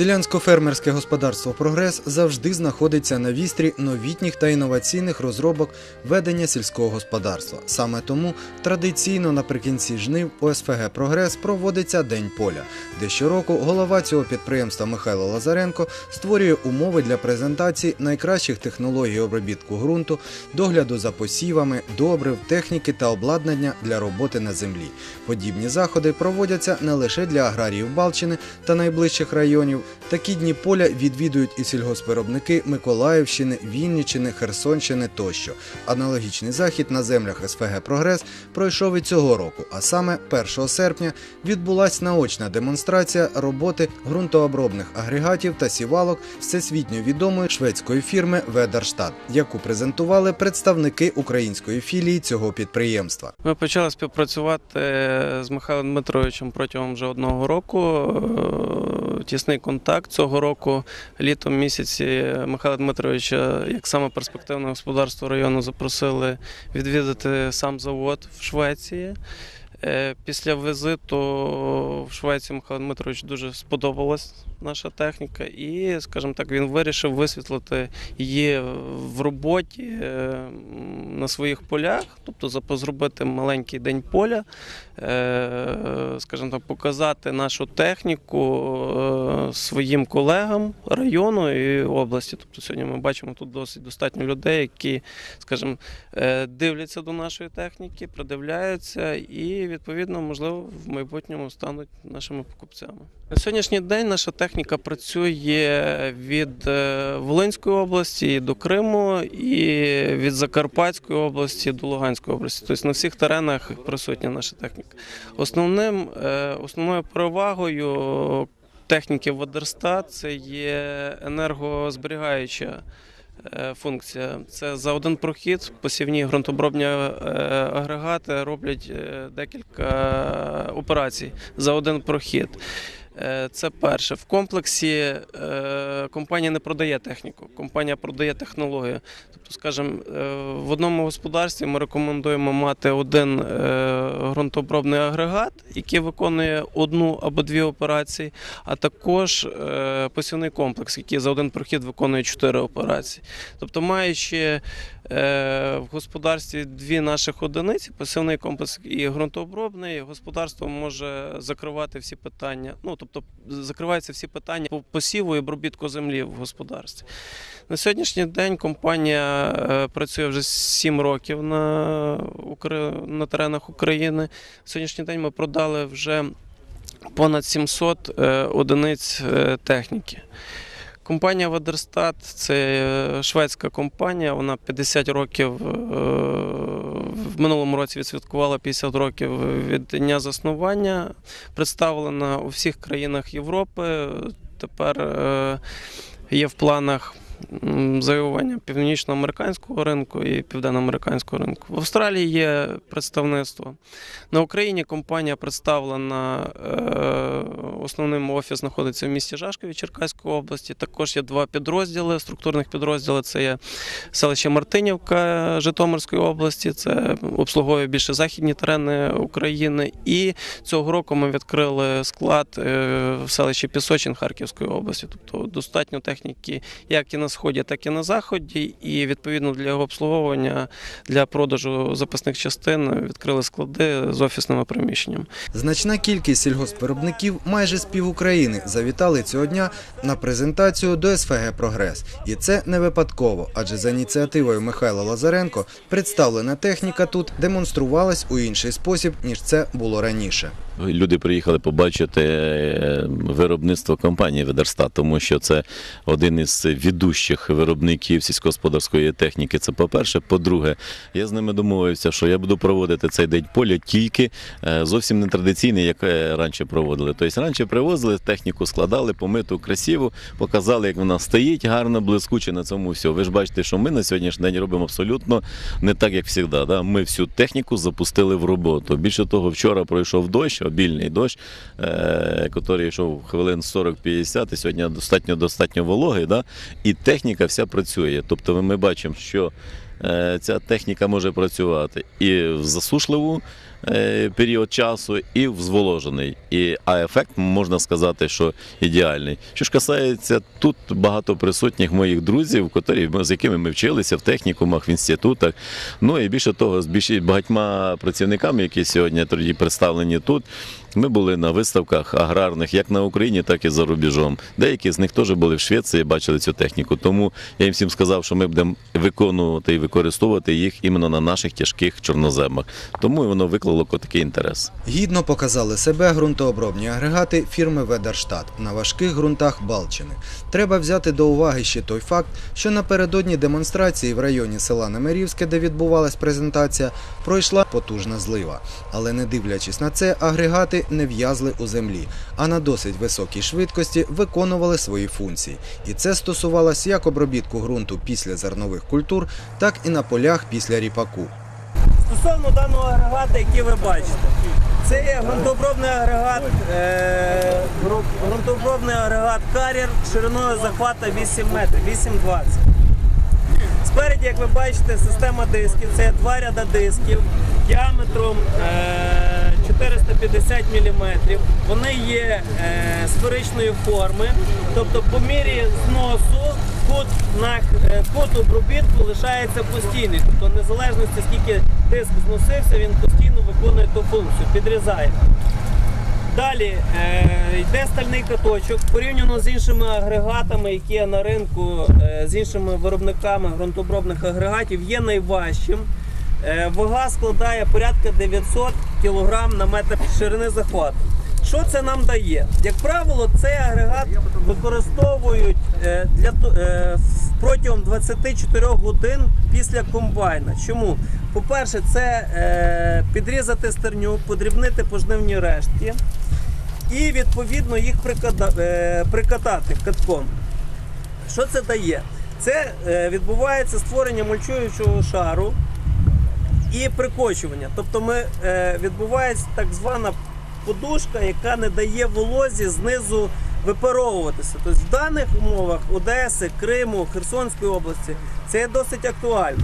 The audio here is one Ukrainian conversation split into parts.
Селянсько-фермерське господарство Прогрес завжди знаходиться на вістрі новітніх та інноваційних розробок ведення сільського господарства. Саме тому традиційно наприкінці жнив у СФГ Прогрес проводиться День поля, де щороку голова цього підприємства Михайло Лазаренко створює умови для презентації найкращих технологій обробітку ґрунту, догляду за посівами, добрив, техніки та обладнання для роботи на землі. Подібні заходи проводяться не лише для аграріїв Балчини та найближчих районів. Такі дні поля відвідують і сільгоспвиробники Миколаївщини, Вінниччини, Херсонщини тощо. Аналогічний захід на землях СФГ Прогрес пройшов і цього року, а саме 1 серпня відбулася наочна демонстрація роботи ґрунтообробних агрегатів та сівалок всесвітньо відомої шведської фірми Ведерштат, яку презентували представники української філії цього підприємства. Ми почали співпрацювати з Михайлом Дмитровичем протягом вже одного року. Е, Тісний контакт цього року, літом місяці Михайла Дмитровича, як саме перспективне господарство району, запросили відвідати сам завод в Швеції. Е, Після візиту в Швецію Михайло Дмитрович дуже сподобалась наша техніка, і, скажімо так, він вирішив висвітлити її в роботі е, на своїх полях, тобто зробити маленький день поля, е, скажімо так, показати нашу техніку своїм колегам району і області. Тобто сьогодні ми бачимо тут досить достатньо людей, які, скажімо, дивляться до нашої техніки, придивляються і, відповідно, можливо, в майбутньому стануть нашими покупцями. На сьогоднішній день наша техніка працює від е, Волинської області до Криму і від Закарпатської області до Луганської області. Тобто на всіх теренах присутня наша техніка. Основним, е, основною перевагою техніки Водерстат це є енергозберігаюча функція. Це за один прохід посівні ґрунтобробні е, агрегати роблять е, декілька операцій за один прохід. Е, Це перше. В комплексі е, компанія не продає техніку, компанія продає технологію. Тобто, скажімо, е, в одному господарстві ми рекомендуємо мати один ґрунтообробний агрегат, який виконує одну або дві операції, а також посівний комплекс, який за один прохід виконує чотири операції. Тобто, маючи в господарстві дві наших одиниці, посівний комплекс і ґрунтообробний, господарство може закривати всі питання. Ну тобто закриваються всі питання по посіву і обробітку землі в господарстві. На сьогоднішній день компанія е, працює вже 7 років на, на теренах України. На сьогоднішній день ми продали вже понад 700 е, одиниць е, техніки. Компанія Ведерстат це е, шведська компанія. Вона 50 років е, в минулому році відсвяткувала 50 років від дня заснування. Представлена у всіх країнах Європи. Тепер е, є в планах завоювання північноамериканського ринку і південноамериканського ринку. В Австралії є представництво. На Україні компанія представлена. е, Основним офіс знаходиться в місті Жашкові Черкаської області. Також є два підрозділи, структурних підрозділи. Це є селище Мартинівка Житомирської області, це обслуговує більше західні терени України. І цього року ми відкрили склад е, в селищі Пісочин Харківської області. Тобто достатньо техніки як і на сході, так і на заході. І відповідно для його обслуговування для продажу запасних частин відкрили склади з офісними приміщеннями. Значна кількість сільгоспвиробників майже з пів України завітали цього дня на презентацію до СФГ Прогрес. І це не випадково, адже за ініціативою Михайла Лазаренко представлена техніка тут демонструвалась у інший спосіб, ніж це було раніше. Люди приїхали побачити е, виробництво компанії Ведерстат, тому що це один із ведущих виробників сільськогосподарської техніки. Це по-перше. По-друге, я з ними домовився, що я буду проводити цей день поля тільки е, зовсім не традиційний, як е, раніше проводили. Тобто раніше привозили техніку, складали, помиту, красиву, показали, як вона стоїть, гарно, блискуче на цьому все. Ви ж бачите, що ми на сьогоднішній день робимо абсолютно не так, як завжди. Да? Ми всю техніку запустили в роботу. Більше того, вчора пройшов дощ, обільний дощ, е, який йшов хвилин 40-50, і сьогодні достатньо достатньо вологий. Да? І техніка вся працює. Тобто ми бачимо, що е, ця техніка може працювати і в засушливу е, період часу, і в зволожений. А ефект можна сказати, що ідеальний. Що ж касається тут багато присутніх моїх друзів, з якими ми вчилися в технікумах, в інститутах. Ну і більше того, з багатьма працівниками, які сьогодні представлені тут. Ми були на виставках аграрних як на Україні, так і за рубежом. Деякі з них теж були в Швеції, бачили цю техніку. Тому я їм всім сказав, що ми будемо виконувати і використовувати їх іменно на наших тяжких чорноземах. Тому воно виклало такий інтерес. Гідно показали себе ґрунтообробні агрегати фірми Ведерштат на важких ґрунтах Балчини. Треба взяти до уваги ще той факт, що напередодні демонстрації в районі села Немирівське, де відбувалась презентація, пройшла потужна злива. Але не дивлячись на це, агрегати не в'язли у землі, а на досить високій швидкості виконували свої функції. І це стосувалось як обробітку ґрунту після зернових культур, так і на полях після ріпаку. Стосовно даного агрегата, який ви бачите, це є ґрунтообробний агрегат, е, гру- агрегат кар'єр шириною захвата 8 метрів, 8,20. Спереді, як ви бачите, система дисків, це є два ряда дисків діаметром е, 450 мм. Вони є е, сферичної форми, тобто по мірі зносу кут, на, е, кут обробітку лишається постійний. Тобто, незалежності скільки диск зносився, він постійно виконує ту функцію, підрізає. Далі е, йде стальний каточок. Порівняно з іншими агрегатами, які є на ринку, е, з іншими виробниками ґрунтообробних агрегатів, є найважчим. Е, вага складає порядка 900 кг на метр ширини захвату. Що це нам дає? Як правило, цей агрегат використовують е, для, е, протягом 24 годин після комбайна. Чому? По-перше, це підрізати стерню, подрібнити пожнивні рештки і відповідно їх прикатати катком. Що це дає? Це відбувається створення мульчуючого шару і прикочування. Тобто ми, е, відбувається так звана подушка, яка не дає волозі знизу випаровуватися. Тобто в даних умовах Одеси, Криму, Херсонської області це є досить актуально.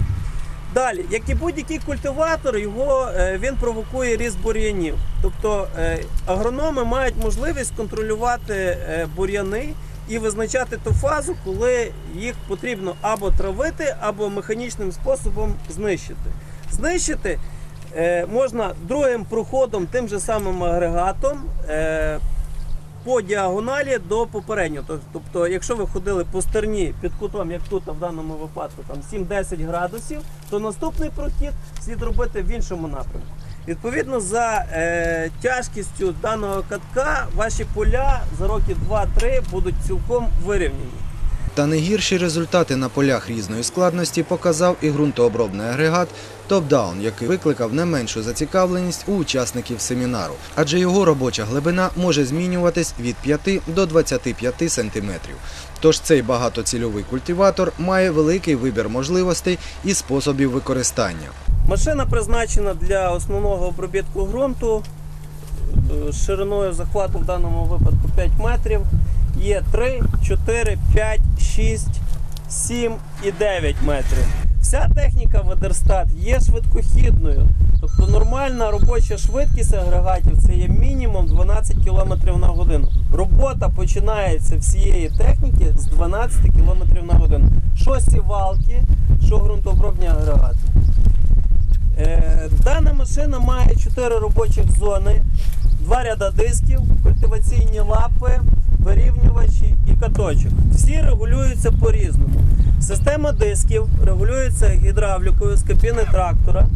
Далі, як і будь-який культиватор, його е, він провокує ріст бур'янів. Тобто е, агрономи мають можливість контролювати е, бур'яни і визначати ту фазу, коли їх потрібно або травити, або механічним способом знищити. Знищити е, можна другим проходом, тим же самим агрегатом. Е, по діагоналі до попереднього. Тобто, якщо ви ходили по стерні під кутом, як тут в даному випадку, там 7-10 градусів, то наступний прохід слід робити в іншому напрямку. Відповідно, за е, тяжкістю даного катка ваші поля за років 2-3 будуть цілком вирівняні. Та не гірші результати на полях різної складності показав і ґрунтообробний агрегат Top-Down, який викликав не меншу зацікавленість у учасників семінару, адже його робоча глибина може змінюватись від 5 до 25 сантиметрів. Тож цей багатоцільовий культиватор має великий вибір можливостей і способів використання. Машина призначена для основного обробітку ґрунту е, шириною захвату в даному випадку 5 метрів. Є 3, 4, 5, 6, 7 і 9 метрів. Вся техніка Ведерстат є швидкохідною. Тобто нормальна робоча швидкість агрегатів це є мінімум 12 км на годину. Робота починається всієї техніки з 12 км на годину. Що сівалки, що ґрунтообробні агрегати. Е, Дана машина має 4 робочих зони, два ряда дисків, культиваційні лапи, вирівнювачі і каточок. Всі регулюються по-різному. Система дисків регулюється гідравлікою з кабіни трактора.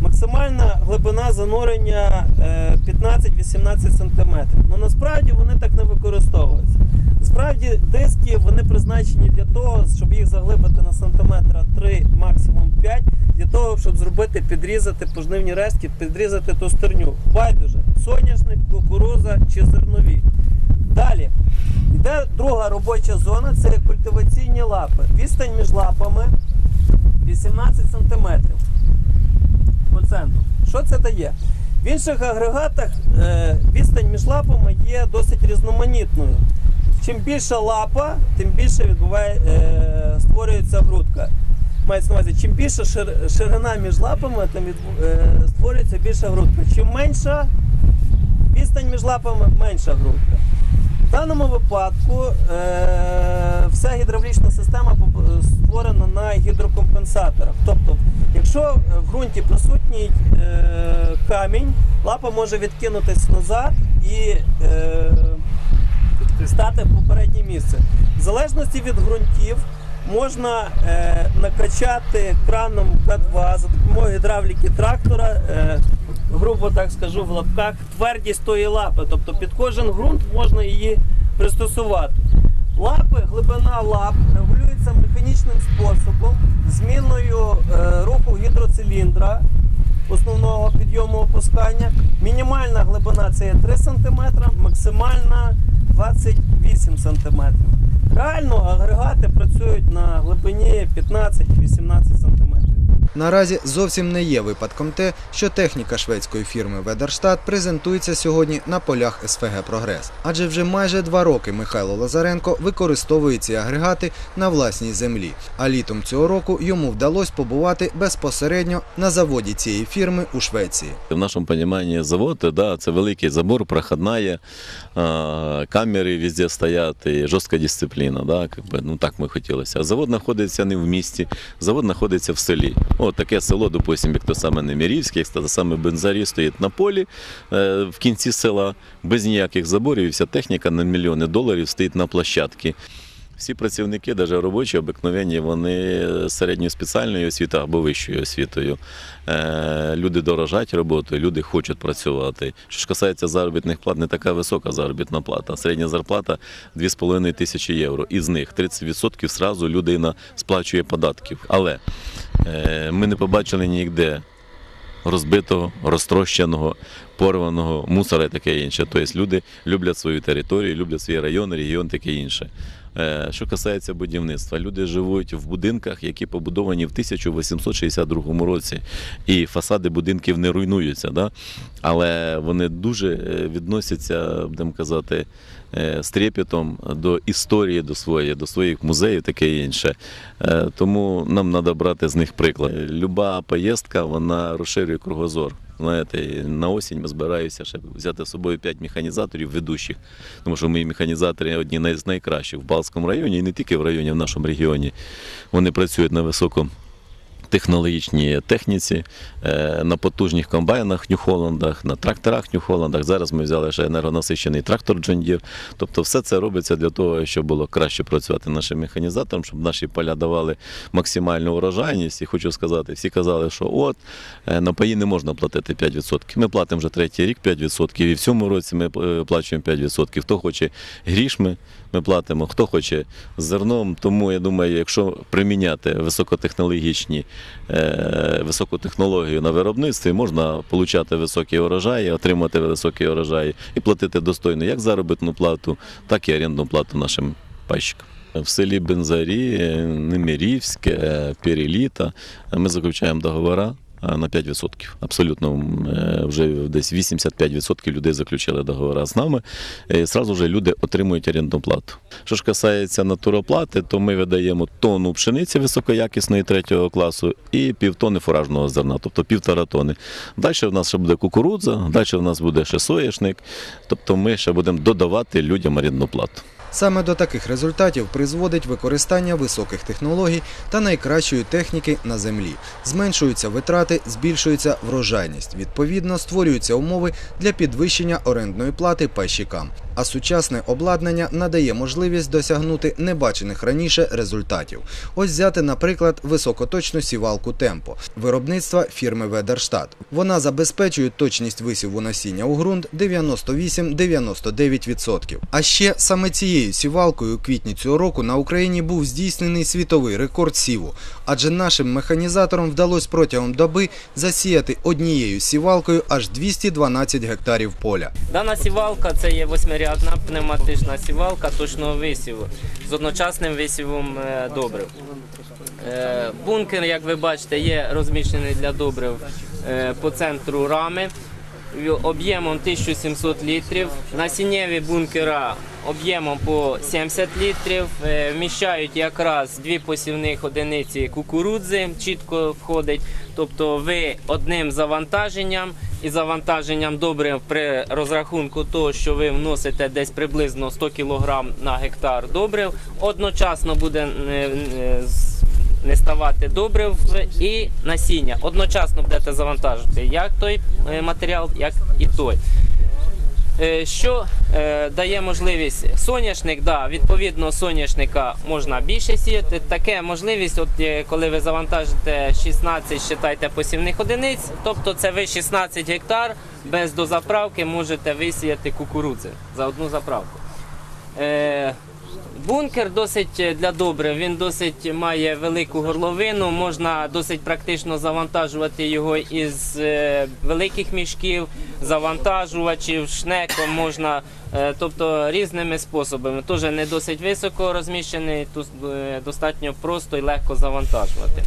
Максимальна глибина занурення е, 15-18 см. Ну насправді вони так не використовуються. Насправді диски вони призначені для того, щоб їх заглибити на сантиметра 3, максимум 5, для того, щоб зробити, підрізати пожнивні рештки, підрізати ту стерню. Байдуже, соняшник, кукуруза чи зернові. Далі йде друга робоча зона, це культиваційні лапи. Відстань між лапами 18 см по центру. Що це дає? В інших агрегатах е, відстань між лапами є досить різноманітною. чим більша лапа, тим більше відбуває, е, створюється грудка. Мається на увазі, чим більша шир- ширина між лапами, тим е, створюється більша грудка. Чим менша відстань між лапами, менша грудка. В даному випадку е, вся гідравлічна система поб- створена на гідрокомпенсаторах. Тобто, якщо е, в ґрунті присутній е, камінь, лапа може відкинутись назад і е, стати в попереднє місце. В залежності від ґрунтів можна е, накачати краном К2 за допомогою гідравліки трактора, е, грубо так скажу в лапках, твердість тої лапи. Тобто під кожен ґрунт можна її пристосувати. Лапи, глибина лап регулюється механічним способом, зміною е, руху гідроциліндра основного підйому опускання. Мінімальна глибина це є 3 см, максимальна 28 см. Реально агрегати працюють на глибині 15-18 см. Наразі зовсім не є випадком те, що техніка шведської фірми Ведерштат презентується сьогодні на полях СФГ Прогрес. Адже вже майже два роки Михайло Лазаренко використовує ці агрегати на власній землі. А літом цього року йому вдалося побувати безпосередньо на заводі цієї фірми у Швеції. В нашому розумінні завод, да, це великий забор, проходна камери везде стоять, жорстка дисципліна. Да, ну так ми хотілося. А завод знаходиться не в місті, завод знаходиться в селі. От таке село, допустим, як то саме Немірівське, як то саме Бензарі стоїть на полі е, в кінці села, без ніяких заборів, і вся техніка на мільйони доларів стоїть на площадці. Всі працівники, навіть робочі, обикновенні, вони середньою спеціальною освітою або вищою освітою. Люди дорожать роботою, люди хочуть працювати. Що ж касається заробітних плат, не така висока заробітна плата. Середня зарплата 2,5 тисячі євро. Із них 30% сразу людина сплачує податків. Але е, ми не побачили ніде розбитого, розтрощеного, порваного мусора і таке інше. Тобто люди люблять свою територію, люблять свій район, регіон, таке інше. Е, Що касається будівництва, люди живуть в будинках, які побудовані в 1862 році, і фасади будинків не руйнуються, да? але вони дуже е, відносяться, будемо казати, е, з трепетом до історії, до своєї, до своїх музеїв, таке інше. Тому нам треба брати з них приклад. Люба поїздка вона розширює кругозор. Знаєте, на осінь ми збираюся ще взяти з собою п'ять механізаторів ведущих, тому що мої механізатори одні з найкращих в Балському районі і не тільки в районі, а в нашому регіоні. Вони працюють на високому технологічній техніці, е, на потужних комбайнах Нью-Холландах, на тракторах Нью-Холландах. Зараз ми взяли ще енергонасичений трактор John Deere. Тобто все це робиться для того, щоб було краще працювати нашим механізаторам, щоб наші поля давали максимальну урожайність. І хочу сказати, всі казали, що от е, на паї не можна платити 5%. Ми платимо вже третій рік 5%, і в цьому році ми е, плачуємо 5%. Хто хоче грішми, ми платимо, хто хоче зерном. Тому я думаю, якщо приміняти високотехнологічні високу технологію на виробництві, можна отримати високі урожаї, отримати високі урожаї і платити достойно як заробітну плату, так і орендну плату нашим пайщикам. В селі Бензарі, е, Немирівське, е, Переліта ми заключаємо договори е, на 5%. Абсолютно е, вже десь 85% людей заключили договори з нами. І зразу вже люди отримують орендну плату. Що ж касається натуроплати, то ми видаємо тонну пшениці високоякісної третього класу і півтони фуражного зерна, тобто півтора тони. Далі в нас ще буде кукурудза, далі в нас буде ще соняшник. Тобто ми ще будемо додавати людям орендну плату. Саме до таких результатів призводить використання високих технологій та найкращої техніки на землі. Зменшуються витрати, збільшується врожайність. Відповідно, створюються умови для підвищення орендної плати пайщикам. А сучасне обладнання надає можливість досягнути небачених раніше результатів. Ось взяти, наприклад, високоточну сівалку Темпо виробництва фірми Ведерштат. Вона забезпечує точність висіву насіння у ґрунт 98-99%. А ще саме цією сівалкою у квітні цього року на Україні був здійснений світовий рекорд сіву, адже нашим механізаторам вдалося протягом доби засіяти однією сівалкою аж 212 гектарів поля. Дана сівалка це є восьмирядна пневматична сівалка точного висіву з одночасним висівом е, добрив. Е, Бункер, як ви бачите, є розміщений для добрив е, по центру рами об'ємом 1700 літрів. Насіннєві бункера об'ємом по 70 літрів. Е, Вміщають якраз дві посівних одиниці кукурудзи, чітко входить. Тобто ви одним завантаженням і завантаженням добрив при розрахунку того, що ви вносите десь приблизно 100 кг на гектар добрив, одночасно буде е, е, не ставати добрив і насіння. Одночасно будете завантажити як той матеріал, як і той. Е, Що е, дає можливість соняшник, да, відповідно соняшника можна більше сіяти. Таке можливість, от е, коли ви завантажите 16, считайте посівних одиниць, тобто це ви 16 гектар без дозаправки можете висіяти кукурудзи за одну заправку. Бункер досить е, для добрив, він досить має велику горловину, можна досить практично завантажувати його із е, великих мішків, завантажувачів, шнеком можна, е, тобто різними способами. Теж не досить високо розміщений, тут достатньо просто і легко завантажувати.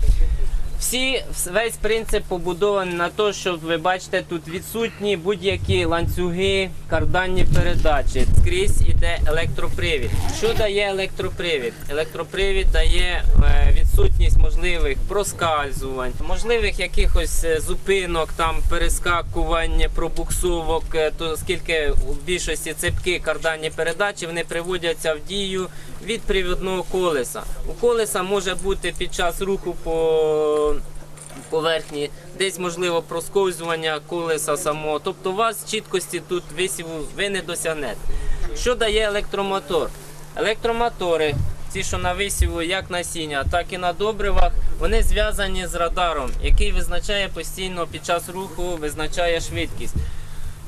Всі весь принцип побудований на те, що ви бачите, тут відсутні будь-які ланцюги, карданні передачі. Скрізь іде електропривід. Що дає електропривід? Електропривід дає е, відсутність можливих проскальзувань, можливих якихось е, зупинок, там перескакувань, пробуксовок, е, то скільки у більшості цепки карданні передачі вони приводяться в дію від привідного колеса. У колеса може бути під час руху по поверхні, десь можливо просковзування колеса самого. Тобто у вас чіткості тут висіву ви не досягнете. Що дає електромотор? Електромотори, ці, що на висіву, як насіння, так і на добривах, вони зв'язані з радаром, який визначає постійно під час руху, визначає швидкість.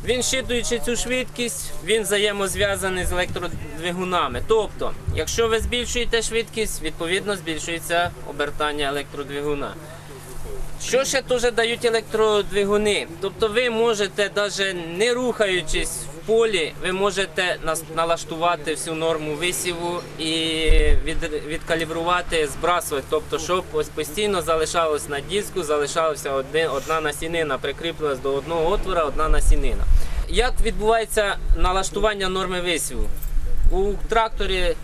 Він щитуючи цю швидкість, він взаємозв'язаний з електродвигунами. Тобто, якщо ви збільшуєте швидкість, відповідно збільшується обертання електродвигуна. Що ще теж дають електродвигуни? Тобто ви можете, навіть не рухаючись полі, ви можете налаштувати всю норму висіву і від, відкалібрувати, збрасувати. Тобто, щоб постійно залишалось на диску, залишалася одна насінина, прикріплилась до одного отвора, одна насінина. Як відбувається налаштування норми висіву? У тракторі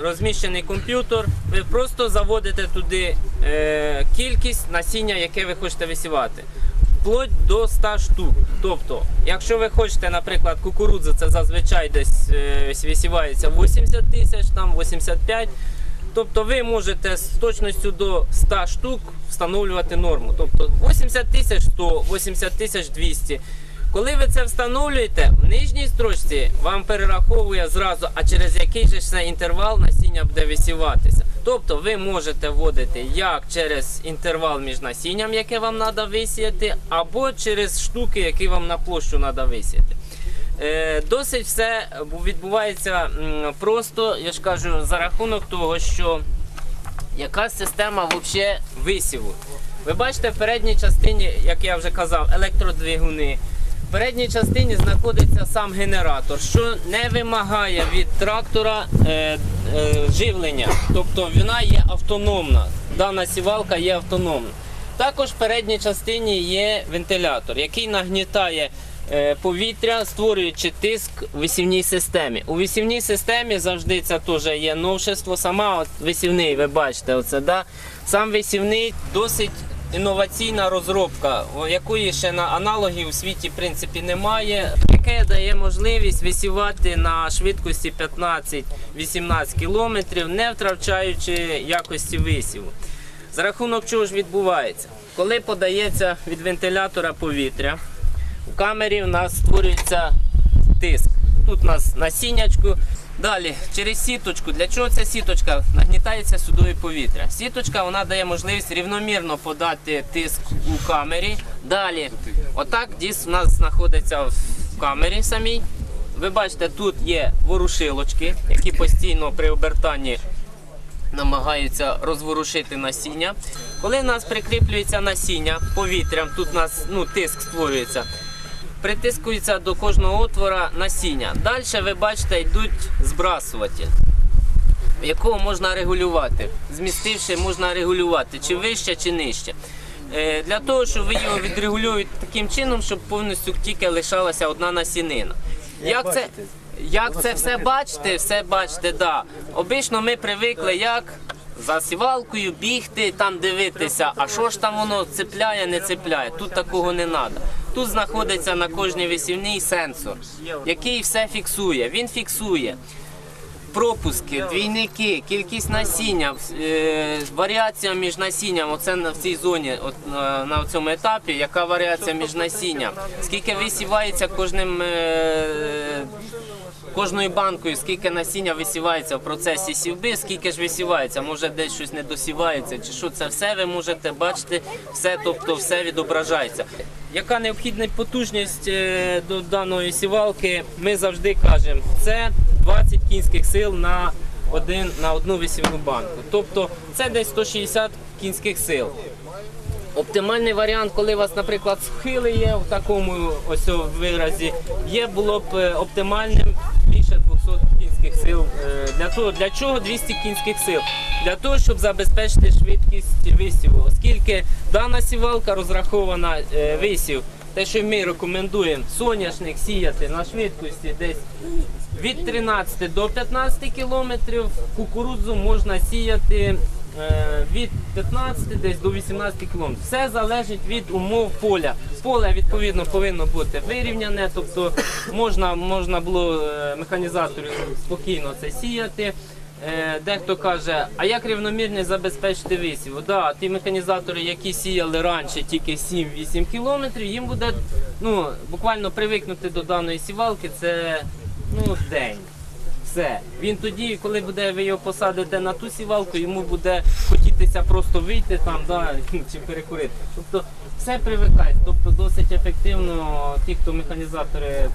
розміщений комп'ютер, ви просто заводите туди е, кількість насіння, яке ви хочете висівати. Вплоть до 100 штук. Тобто, якщо ви хочете, наприклад, кукурудзу, це зазвичай десь е, висівається 80 тисяч, там 85. Тобто ви можете з точністю до 100 штук встановлювати норму. Тобто 80 тисяч 100, 80 тисяч 200. Коли ви це встановлюєте, в нижній строчці вам перераховує зразу, а через який же інтервал насіння буде висіватися. Тобто ви можете вводити як через інтервал між насінням, яке вам треба висіяти, або через штуки, які вам на площу треба висіяти. Е, Досить все відбувається просто, я ж кажу, за рахунок того, що яка система взагалі висіву. Ви бачите, в передній частині, як я вже казав, електродвигуни. В передній частині знаходиться сам генератор, що не вимагає від трактора е, е, живлення. Тобто вона є автономна. Дана сівалка є автономна. Також в передній частині є вентилятор, який нагнітає е, повітря, створюючи тиск у висівній системі. У висівній системі завжди це теж є новшество. Сама от висівний, ви бачите, оце, да? сам висівний досить інноваційна розробка, якої ще на аналогів у світі в принципі немає, яке дає можливість висівати на швидкості 15-18 км, не втрачаючи якості висіву. За рахунок чого ж відбувається? Коли подається від вентилятора повітря, у камері у нас створюється тиск. Тут у нас насіннячку. Далі, через сіточку. Для чого ця сіточка? Нагнітається сюди повітря. Сіточка вона дає можливість рівномірно подати тиск у камері. Далі, отак диск у нас знаходиться в камері самій. Ви бачите, тут є ворушилочки, які постійно при обертанні намагаються розворушити насіння. Коли в нас прикріплюється насіння повітрям, тут у нас ну, тиск створюється, притискується до кожного отвора насіння. Далі ви бачите, йдуть збрасуватель, якого можна регулювати. Змістивши, можна регулювати чи вище, чи нижче. Е, Для того, щоб ви його відрегулюєте таким чином, щоб повністю тільки лишалася одна насінина. Як це, Як це все бачите, все бачите, да. Обично ми привикли як за сівалкою бігти, там дивитися, а що ж там воно цепляє, не цепляє. Тут такого не треба. Тут знаходиться на кожній висівній сенсор, який все фіксує. Він фіксує пропуски, двійники, кількість насіння, е, варіація між насінням. Оце на цій зоні, на, на цьому етапі, яка варіація між насінням, скільки висівається кожним. Кожною банкою, скільки насіння висівається в процесі сівби, скільки ж висівається, може десь щось не досівається, чи що це все ви можете бачити, все, тобто все відображається. Яка необхідна потужність е, до даної сівалки? Ми завжди кажемо, це 20 кінських сил на один на одну висівну банку. Тобто це десь 160 кінських сил. Оптимальний варіант, коли у вас, наприклад, схили є в такому ось виразі, є було б е, оптимальним більше 200 кінських сил. Е, Для того, для чого 200 кінських сил? Для того, щоб забезпечити швидкість висіву, оскільки дана сівалка розрахована е, висів, те, що ми рекомендуємо, соняшник сіяти на швидкості десь від 13 до 15 кілометрів, кукурудзу можна сіяти від 15 десь до 18 кілометрів. Все залежить від умов поля. Поле відповідно повинно бути вирівняне, тобто можна, можна було е, механізатору спокійно це сіяти. Е, Дехто каже, а як рівномірно забезпечити висів? Да, ті механізатори, які сіяли раніше тільки 7-8 кілометрів, їм буде ну, буквально привикнути до даної сівалки, це ну, день. Все. Він тоді, коли буде ви його посадите на ту сівалку, йому буде хотітися просто вийти там, да, чи перекурити. Тобто все привикає, Тобто досить ефективно ті, хто механізатори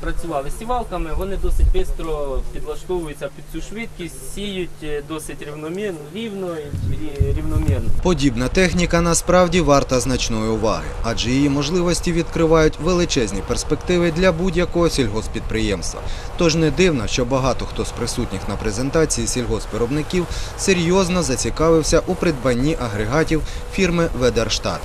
працювали сівалками, вони досить швидко підлаштовуються під цю швидкість, сіють е, досить рівномірно, рівно і рівномірно. Подібна техніка насправді варта значної уваги, адже її можливості відкривають величезні перспективи для будь-якого сільгоспідприємства. Тож не дивно, що багато хто з присутніх на презентації сільгоспвиробників серйозно зацікавився у придбанні агрегатів фірми Ведерштат.